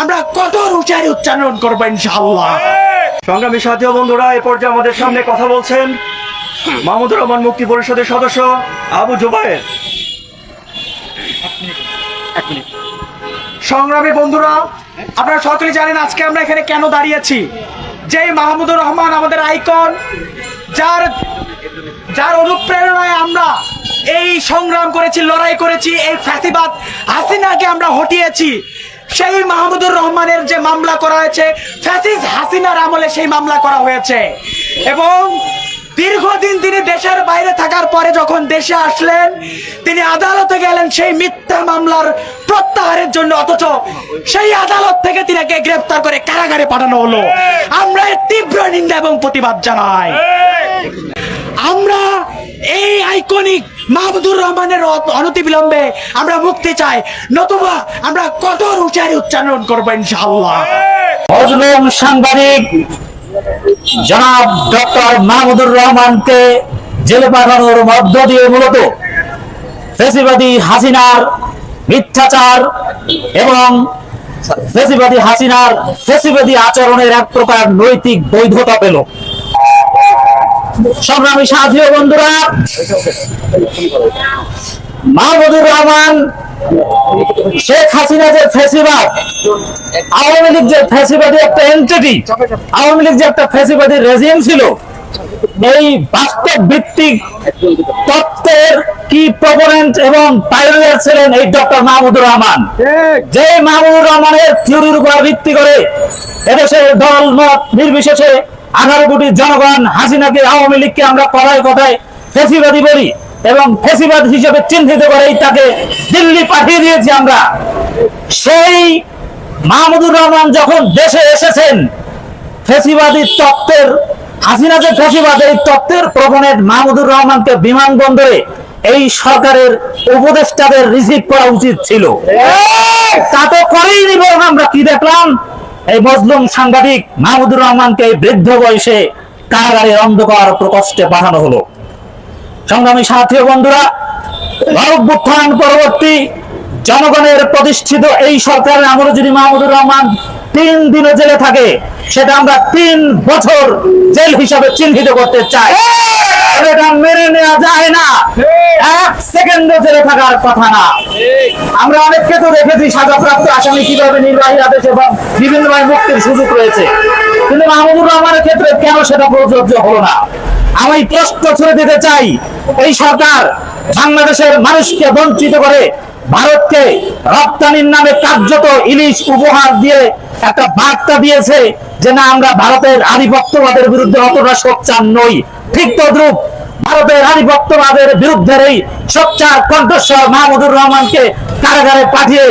আমরা কঠোর উচ্চারে উচ্চারণ করব ইনশাআল্লাহ। সংগ্রামী সাথী বন্ধুরা, এ পর্যায়ে আমাদের সামনে কথা বলছেন মাহমুদুর রহমান মুক্তি পরিষদের সদস্য আবু জুবায়ের। সংগ্রামী বন্ধুরা, আপনারা সকলে জানেন আজকে আমরা এখানে কেন দাঁড়িয়েছি যেই মাহমুদুর রহমান আমাদের আইকন, যার যার অনুপ্রেরণায় আমরা এই সংগ্রাম করেছি, লড়াই করেছি, এই ফ্যাসিবাদ হাসিনাকে আমরা হটিয়েছি। সেই মাহমুদুর রহমানের যে মামলা করা হয়েছে, ফ্যাসিস হাসিনার আমলে সেই মামলা করা হয়েছে। এবং দীর্ঘদিন তিনি দেশের বাইরে থাকার পরে যখন দেশে আসলেন, তিনি আদালতে গেলেন সেই মিথ্যা মামলার প্রত্যাহারের জন্য, অথচ সেই আদালত থেকে তিনাকে গ্রেফতার করে কারাগারে পাঠানো হলো। আমরা এর তীব্র নিন্দা এবং প্রতিবাদ জানাই। আমরা এই আইকনিক মাহমুদুর রহমানের অনতিবিলম্বে আমরা মুক্তি চাই, নতুবা আমরা কঠোর উচ্চারে উচ্চারণ করব ইনশাআল্লাহ। মজলুম সাংবাদিক জনাব ডক্টর মাহমুদুর রহমানকে জেলে পাঠানোর মধ্য দিয়ে মূলত ফেসিবাদী হাসিনার মিথ্যাচার এবং ফেসিবাদী হাসিনার ফেসিবাদী আচরণের এক প্রকার নৈতিক বৈধতা পেল। সংগ্রামী সাথী বন্ধুরা, মাহমুদুর রহমান, শেখ হাসিনা যে ফেসিবাদ আওয়ামী লীগ যে ফ্যাসিবাদী একটা এন্টিটি আওয়ামী লীগ যে একটা ফ্যাসিবাদী রেজিম ছিল, এই বাস্তব ভিত্তিক তত্ত্বের কি প্রপোনেন্ট এবং পাইনিয়ার ছিলেন এই ডক্টর মাহমুদুর রহমান? যে মাহমুদুর রহমানের থিওরির উপর ভিত্তি করে এদেশের দল মত নির্বিশেষে আঠারো কোটি জনগণ হাসিনাকে আওয়ামী লীগকে আমরা কথায় কথায় ফেসিবাদী বলি এবং ফেসিবাদ হিসেবে চিহ্নিত করেই তাকে দিল্লি পাঠিয়ে দিয়েছি আমরা। সেই মাহমুদুর রহমান যখন দেশে এসেছেন ফেসিবাদী তত্ত্বের হাসিনা যে ফেসিবাদ এই তত্ত্বের প্রবণের মাহমুদুর রহমানকে বিমানবন্দরে এই সরকারের উপদেষ্টাদের রিসিভ করা উচিত ছিল। তা তো করেই নিব। আমরা কি দেখলাম? এই মজলুম সাংবাদিক মাহমুদুর রহমানকে বৃদ্ধ বয়সে কারাগারের অন্ধকার প্রকোষ্ঠে পাঠানো হলো। সংগ্রামী সাথী বন্ধুরা গণঅভ্যুত্থান পরবর্তী জনগণের প্রতিষ্ঠিত এই সরকারের আমলে যদি মাহমুদুর রহমান তিন দিনে জেলে থাকে, সেটা আমরা তিন বছর জেল হিসাবে চিহ্নিত করতে চাই। এটা মেনে নেওয়া যায় না। এক সেকেন্ড জেলে থাকার কথা না। আমরা অনেককে তো দেখেছি সাজাপ্রাপ্ত আসামি কীভাবে নির্বাহী আদেশ এবং বিভিন্নভাবে মুক্তির সুযোগ রয়েছে। কিন্তু মাহমুদুর রহমানের ক্ষেত্রে কেন সেটা প্রযোজ্য হলো না? আমি প্রশ্ন ছুড়ে দিতে চাই এই সরকার বাংলাদেশের মানুষকে বঞ্চিত করে ভারতকে রপ্তানির নামে কার্যত ইলিশ উপহার দিয়ে একটা বার্তা দিয়েছে যে না আমরা ভারতের আধিপত্যবাদের বিরুদ্ধে অতটা সোচ্চার নই। ঠিক তদ্রুপ ভারতের আধিপত্যবাদের বিরুদ্ধে এই সোচ্চার কণ্ঠস্বর মাহমুদুর রহমানকে কারাগারে পাঠিয়ে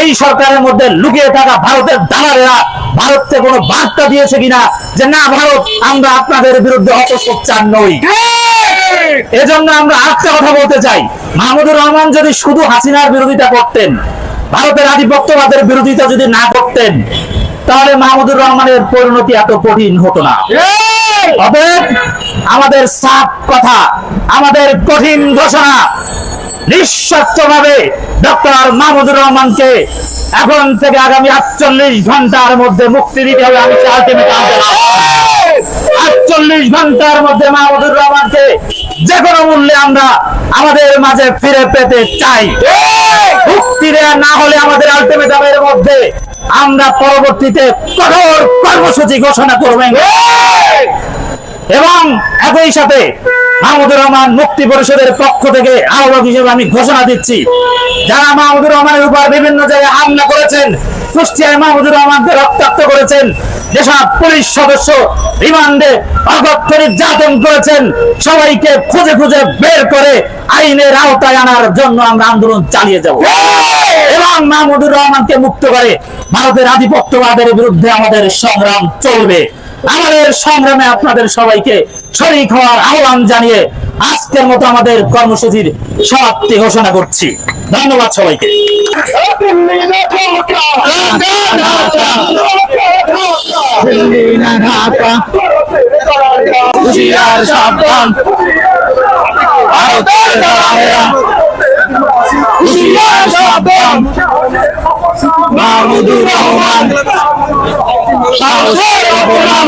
এই সরকারের মধ্যে লুকিয়ে থাকা ভারতের দালালেরা ভারতকে কোনো বার্তা দিয়েছে কিনা যে না ভারত, আমরা আপনাদের বিরুদ্ধে অত সোচ্চার নই। এজন্য আমরা আরেকটা কথা বলতে চাই। মাহমুদুর রহমান যদি শুধু হাসিনার বিরোধিতা করতেন, ভারতের আধিপত্যবাদের বিরোধিতা যদি না করতেন, তাহলে মাহমুদুর রহমানের পরিণতি এত কঠিন হতো না। আমাদের সাফ কথা, আমাদের কঠিন ঘোষণা নিঃস্বার্থভাবে ডক্টর মাহমুদুর রহমানকে এখন থেকে আগামী আটচল্লিশ ঘণ্টার মধ্যে মুক্তি দিতে হবে আমি আটচল্লিশ ঘণ্টার মধ্যে মাহমুদুর রহমানকে যে কোনো মূল্যে আমরা আমাদের মাঝে ফিরে পেতে চাই। মুক্তি দেওয়া না হলে আমাদের আলটিমেটামের মধ্যে আমরা পরবর্তীতে কঠোর কর্মসূচি ঘোষণা করবেন এবং একই সাথে মাহমুদুর রহমান মুক্তি পরিষদের পক্ষ থেকে আহ্বায়ক হিসেবে আমি ঘোষণা দিচ্ছি। যারা মাহমুদুর রহমানের উপর বিভিন্ন জায়গায় হামলা করেছেন, কুষ্টিয়ায় মাহমুদুর রহমানকে রক্তাক্ত করেছেন যেসব পুলিশ সদস্য রিমান্ডে অগত্য নির্যাতন করেছেন, সবাইকে খুঁজে খুঁজে বের করে আইনের আওতায় আনার জন্য আমরা আন্দোলন চালিয়ে যাব। এবং মাহমুদুর রহমানকে মুক্ত করে ভারতের আধিপত্যবাদের বিরুদ্ধে আমাদের সংগ্রাম চলবে। আমাদের সংগ্রামে আপনাদের সবাইকে শরীক হওয়ার আহ্বান জানিয়ে আজকের মতো আমাদের কর্মসূচির সমাপ্তি ঘোষণা করছি ধন্যবাদ সবাইকে সাবধান ভারতের দালালেরা হুশিয়ার সাবধান